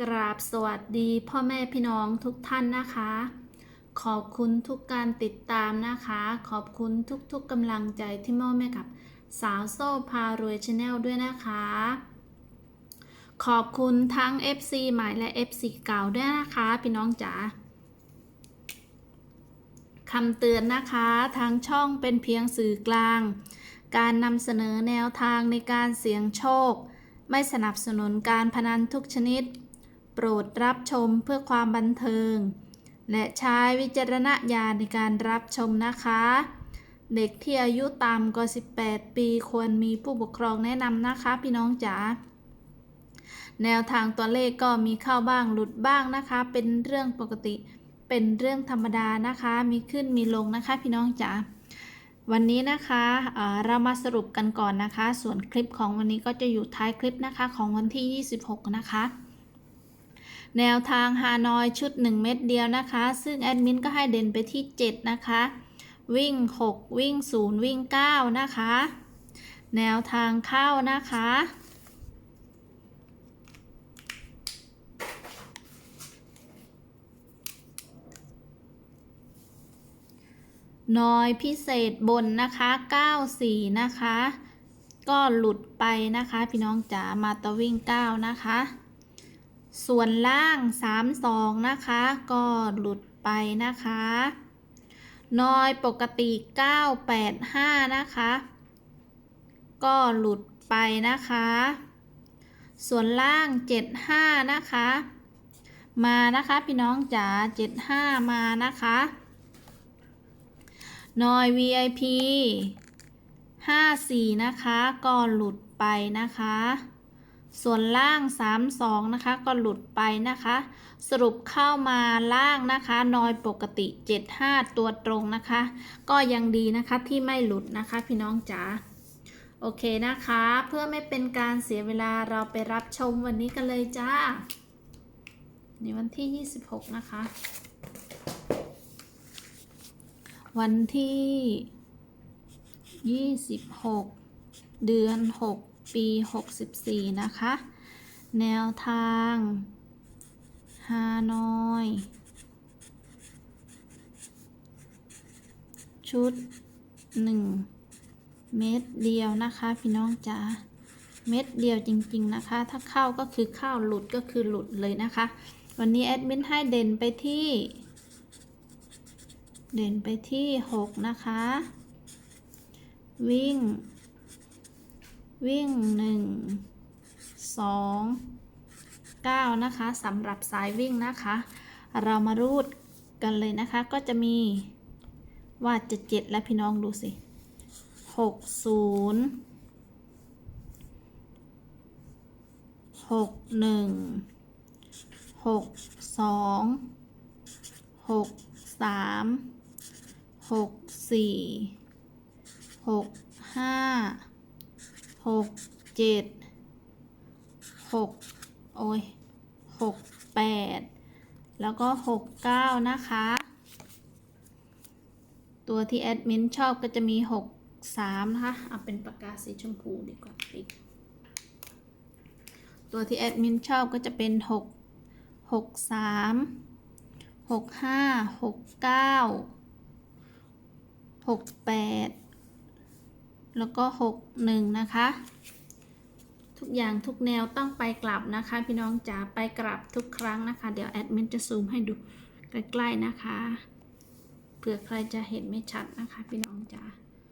กราบสวัสดีพ่อแม่พี่น้องทุกท่านนะคะ ขอบคุณทุกการติดตามนะคะ ขอบคุณทุกๆกำลังใจที่มอบให้กับสาวโซ่พารวยชาแนลด้วยนะคะ ขอบคุณทั้ง FC ใหม่และ FC เก่าด้วยนะคะ พี่น้องจ๋าคำเตือนนะคะทางช่องเป็นเพียงสื่อกลาง การนำเสนอแนวทางในการเสี่ยงโชค ไม่สนับสนุนการพนันทุกชนิด ปรดรับชมเพื่อความบันเทิง และใช้วิจารณญาณในการรับชมนะคะ เด็กที่อายุต่ำกว่า 18 ปีควรมีผู้ปกครองแนะนำนะคะ พี่น้องจ๋าแนวทางตัวเลขก็มีเข้าบ้างหลุดบ้างนะคะ เป็นเรื่องปกติเป็นเรื่องธรรมดานะคะ มีขึ้นมีลงนะคะ พี่น้องจ๋าวันนี้นะคะเเรามาสรุปกันก่อนนะคะ ส่วนคลิปของวันนี้ก็จะอยู่ท้ายคลิปนะคะของวันที่ 26 นะคะ แนวทางฮานอยชุด 1 เม็ดเดียวนะคะ ซึ่งแอดมินก็ให้เด่นไปที่ 7 นะคะ วิ่ง 6 วิ่ง 0 วิ่ง 9 นะคะ แนวทางเข้านะคะ นอยพิเศษบนนะคะ 94 นะคะ ก็หลุดไปนะคะ พี่น้องจ๋ามาตะวิ่ง 9 นะคะ ส่วนล่าง 32 นะคะ ก็หลุดไปนะคะ นอยปกติ 985 นะคะ ก็หลุดไปนะคะ ส่วนล่าง 75 นะคะ มานะคะพี่น้องจ๋า75 มานะคะนอย VIP 54 นะคะ ก็หลุดไปนะคะ ส่วนล่าง 32 นะคะ ก็หลุดไปนะคะ สรุปเข้ามาล่างนะคะนอยปกติ 75 ตัวตรงนะคะ ก็ยังดีนะคะที่ไม่หลุดนะคะพี่น้องจ๋าโอเคนะคะ เพื่อไม่เป็นการเสียเวลาเราไปรับชมวันนี้กันเลยจ้า ในวันที่ 26 นะคะ วันที่ 26 เดือน 6 ปี 64 นะคะ แนวทางฮานอย ชุด 1 เม็ดเดียวนะคะ พี่น้องจ๋าเม็ดเดียวจริง ๆ นะคะ ถ้าเข้าก็คือเข้าหลุดก็คือหลุดเลยนะคะ วันนี้แอดมินให้เด่นไปที่ เด่นไปที่ 6 นะคะ วิ่ง วิ่ง1 2 9นะคะสำหรับสายวิ่งนะคะ เรามารูดกันเลยนะคะ ก็จะมีว่าจะเจ็ดแล้วพี่น้องดูสิ6 0 6 1 6 2 6 3หกสี่หกห้า หกเจ็ดหกโอ้ยหกแปดแล้วก็หกเก้านะคะ ตัวที่แอดมินชอบก็จะมีหกสามนะคะเอาเป็นปากกาสีชมพูดีกว่าติ๊กตัวที่แอดมินชอบก็จะเป็นหกหกสามหกห้าหกเก้าหกแปด แล้วก็หกหนึ่งนะคะ ทุกอย่างทุกแนวต้องไปกลับนะคะ พี่น้องจ๋าไปกลับทุกครั้งนะคะ เดี๋ยวแอดมินจะซูมให้ดูใกล้ๆนะคะเผื่อใครจะเห็นไม่ชัดนะคะ พี่น้องจ๋า